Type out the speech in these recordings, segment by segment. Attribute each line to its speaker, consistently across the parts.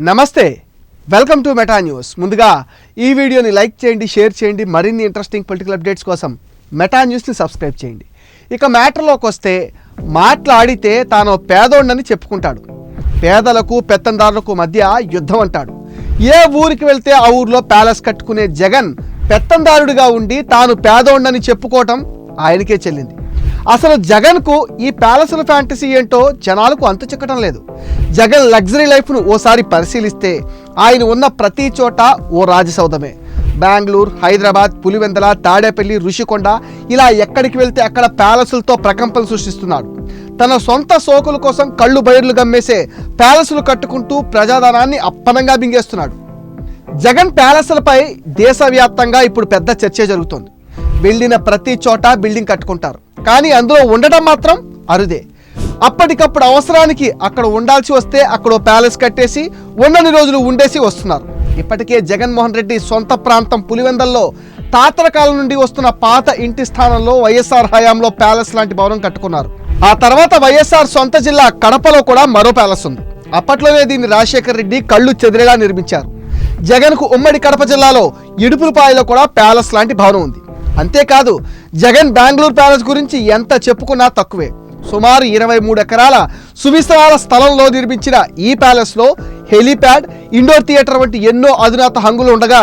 Speaker 1: నమస్తే. Welcome to meta news ముందుగా ఈ వీడియోని లైక్ చేయండి షేర్ చేయండి మరిన్ని ఇంట్రెస్టింగ్ పొలిటికల్ అప్డేట్స్ కోసం మెటా న్యూస్ని సబ్స్క్రైబ్ చేయండి. ఇక మ్యాటర్లోకి వస్తే మాట్లాడితే తాను పేదోండని చెప్పుకుంటాడు. పేదలకు పెత్తందారులకు మధ్య యుద్ధం అంటాడు. ఏ ఊరికి వెళ్తే ఆ ఊర్లో ప్యాలెస్ కట్టుకునే జగన్ పెత్తందారుడిగా ఉండి తాను పేదోండని చెప్పుకోవటం ఆయనకే చెల్లింది. అసలు జగన్కు ఈ ప్యాలెస్ల ఫ్యాంటసీ ఏంటో జనాలకు అంతు చిక్కటం లేదు. జగన్ లగ్జరీ లైఫ్ను ఓసారి పరిశీలిస్తే ఆయన ఉన్న ప్రతి చోట ఓ రాజసౌధమే. బెంగళూరు హైదరాబాద్ పులివెందల తాడేపల్లి ఋషికొండ ఇలా ఎక్కడికి వెళ్తే అక్కడ ప్యాలెసులతో ప్రకంపన సృష్టిస్తున్నాడు. తన సొంత సోకుల కోసం కళ్ళు బయర్లు గమ్మేసే ప్యాలెసులు కట్టుకుంటూ ప్రజాధనాన్ని అప్పనంగా బింగేస్తున్నాడు. జగన్ ప్యాలెస్లపై దేశవ్యాప్తంగా ఇప్పుడు పెద్ద చర్చ జరుగుతోంది. వెళ్ళిన ప్రతి చోట బిల్డింగ్ కట్టుకుంటారు. కానీ అందులో ఉండటం మాత్రం అరుదే. అప్పటికప్పుడు అవసరానికి అక్కడ ఉండాల్సి వస్తే అక్కడ ప్యాలెస్ కట్టేసి ఉన్నన్ని రోజులు ఉండేసి వస్తున్నారు. ఇప్పటికే జగన్మోహన్ రెడ్డి సొంత ప్రాంతం పులివెందల్లో తాతరకాలం నుండి వస్తున్న పాత ఇంటి స్థానంలో వైఎస్ఆర్ హయాంలో ప్యాలెస్ లాంటి భవనం కట్టుకున్నారు. ఆ తర్వాత వైఎస్ఆర్ సొంత జిల్లా కడపలో కూడా మరో ప్యాలెస్ ఉంది. అప్పట్లోనే దీన్ని రాజశేఖర్ రెడ్డి కళ్ళు చెదిరేలా నిర్మించారు. జగన్కు ఉమ్మడి కడప జిల్లాలో ఇడుపులపాయలో కూడా ప్యాలెస్ లాంటి భవనం ఉంది. అంతేకాదు జగన్ బెంగళూరు ప్యాలెస్ గురించి ఎంత చెప్పుకున్నా తక్కువే. సుమారు ఇరవై మూడు ఎకరాల సువిశాల స్థలంలో నిర్మించిన ఈ ప్యాలెస్లో హెలీప్యాడ్ ఇండోర్ థియేటర్ వంటి ఎన్నో అధునాత హంగులు ఉండగా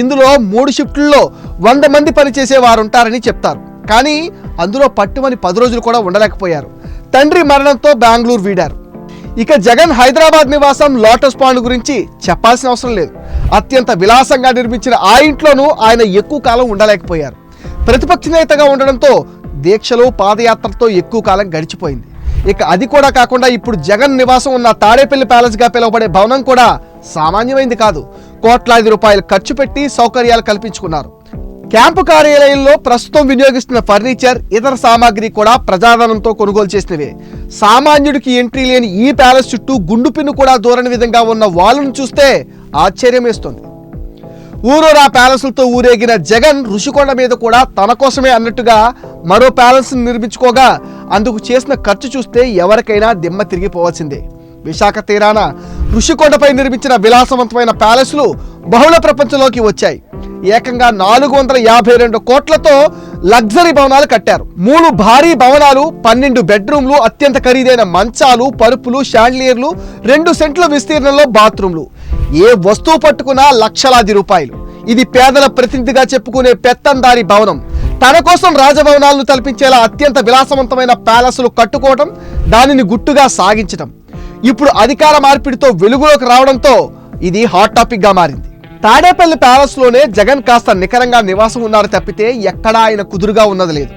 Speaker 1: ఇందులో మూడు షిఫ్ట్లలో వంద మంది పనిచేసే వారు ఉంటారని చెప్తారు. కానీ అందులో పట్టుమని పది రోజులు కూడా ఉండలేకపోయారు. తండ్రి మరణంతో బెంగళూరు వీడారు. ఇక జగన్ హైదరాబాద్ నివాసం లోటస్ పాండ్ గురించి చెప్పాల్సిన అవసరం లేదు. అత్యంత విలాసంగా నిర్మించిన ఆ ఇంట్లోనూ ఆయన ఎక్కువ కాలం ఉండలేకపోయారు. ప్రతిపక్ష నేతగా ఉండడంతో దీక్షలో పాదయాత్రతో ఎక్కువ కాలం గడిచిపోయింది. ఇక అది కూడా కాకుండా ఇప్పుడు జగన్ నివాసం ఉన్న తాడేపల్లి ప్యాలెస్గా పిలువబడే భవనం కూడా సామాన్యమైంది కాదు. కోట్లాది రూపాయలు ఖర్చు పెట్టి సౌకర్యాలు కల్పించుకున్నారు. క్యాంపు కార్యాలయంలో ప్రస్తుతం వినియోగిస్తున్న ఫర్నిచర్ ఇతర సామాగ్రి కూడా ప్రజాధనంతో కొనుగోలు చేసినవే. సామాన్యుడికి ఎంట్రీ లేని ఈ ప్యాలెస్ చుట్టూ గుండు పిన్ను కూడా దూరని విధంగా ఉన్న వాళ్ళను చూస్తే ఆశ్చర్యం వేస్తుంది ఊరూరా ప్యాలెస్లతో ఊరేగిన జగన్ ఋషికొండ మీద కూడా తన కోసమే అన్నట్టుగా మరో ప్యాలెస్ నిర్మించుకోగా అందుకు చేసిన ఖర్చు చూస్తే ఎవరికైనా దిమ్మ తిరిగిపోవాల్సిందే. విశాఖ తీరాన ఋషికొండపై నిర్మించిన విలాసవంతమైన ప్యాలెస్లు బహుళ ప్రపంచంలోకి వచ్చాయి. ఏకంగా నాలుగు వందల యాభై రెండు కోట్లతో లగ్జరీ భవనాలు కట్టారు. మూడు భారీ భవనాలు పన్నెండు బెడ్రూమ్లు అత్యంత ఖరీదైన మంచాలు పరుపులు షాండ్లియర్లు రెండు సెంట్ల విస్తీర్ణంలో బాత్రూమ్లు. ఏ వస్తువు పట్టుకున్నా లక్షలాది రూపాయలు. ఇది పేదల ప్రతినిధిగా చెప్పుకునే పెత్తందారి భవనం. తన కోసం రాజభవనాలను తలపించేలా అత్యంత విలాసవంతమైన ప్యాలెస్లు కట్టుకోవడం దానిని గుట్టుగా సాగించడం ఇప్పుడు అధికార మార్పిడితో వెలుగులోకి రావడంతో ఇది హాట్ టాపిక్గా మారింది. తాడేపల్లి ప్యాలెస్లోనే జగన్ కాస్త నికరంగా నివాసం ఉన్నారు తప్పితే ఎక్కడా ఆయన కుదురుగా ఉన్నది లేదు.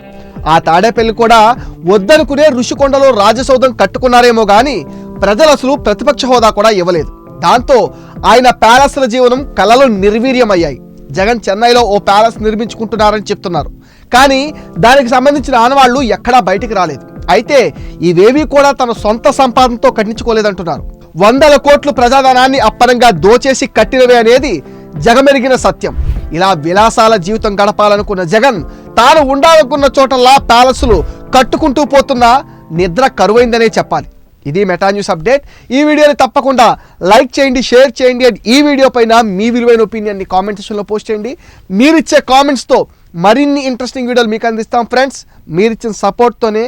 Speaker 1: ఆ తాడేపల్లి కూడా వద్దనుకునే ఋషికొండలో రాజసౌధం కట్టుకున్నారేమో గాని ప్రజలు అసలు ప్రతిపక్ష హోదా కూడా ఇవ్వలేదు. దాంతో ఆయన ప్యాలెస్ల జీవనం కలలు నిర్వీర్యమయ్యాయి. జగన్ చెన్నైలో ఓ ప్యాలెస్ నిర్మించుకుంటున్నారని చెప్తున్నారు. కానీ దానికి సంబంధించిన ఆనవాళ్ళు ఎక్కడా బయటికి రాలేదు. అయితే ఇవేవీ కూడా తన సొంత సంపాదనతో కట్టించుకోలేదంటున్నారు. వందల కోట్లు ప్రజాధనాన్ని అప్పనంగా దోచేసి కట్టినవే అనేది జగమెరిగిన సత్యం. ఇలా విలాసాల జీవితం గడపాలనుకున్న జగన్ తాను ఉండాలనుకున్న చోటల్లా ప్యాలెస్లు కట్టుకుంటూ పోతున్నా నిద్ర కరువైందనే చెప్పాలి. ఇది మెటా న్యూస్ అప్డేట్ ఈ వీడియోని తప్పకుండా లైక్ చేయండి షేర్ చేయండి అండ్ ఈ వీడియో పైన మీ విలువైన ఒపీనియన్ని కామెంట్ సెక్షన్లో పోస్ట్ చేయండి. మీరు ఇచ్చే కామెంట్స్తో మరిన్ని ఇంట్రెస్టింగ్ వీడియోలు మీకు అందిస్తాం. ఫ్రెండ్స్ మీరు ఇచ్చిన సపోర్ట్తోనే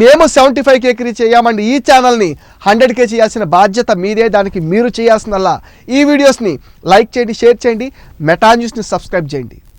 Speaker 1: మేము సెవెంటీ ఫైవ్ కేకి రీచ్ అయ్యామండి. ఈ ఛానల్ని హండ్రెడ్ కే చేయాల్సిన బాధ్యత మీదే. దానికి మీరు చేయాల్సినల్లా ఈ వీడియోస్ని లైక్ చేయండి షేర్ చేయండి. మెటా న్యూస్ని సబ్స్క్రైబ్ చేయండి.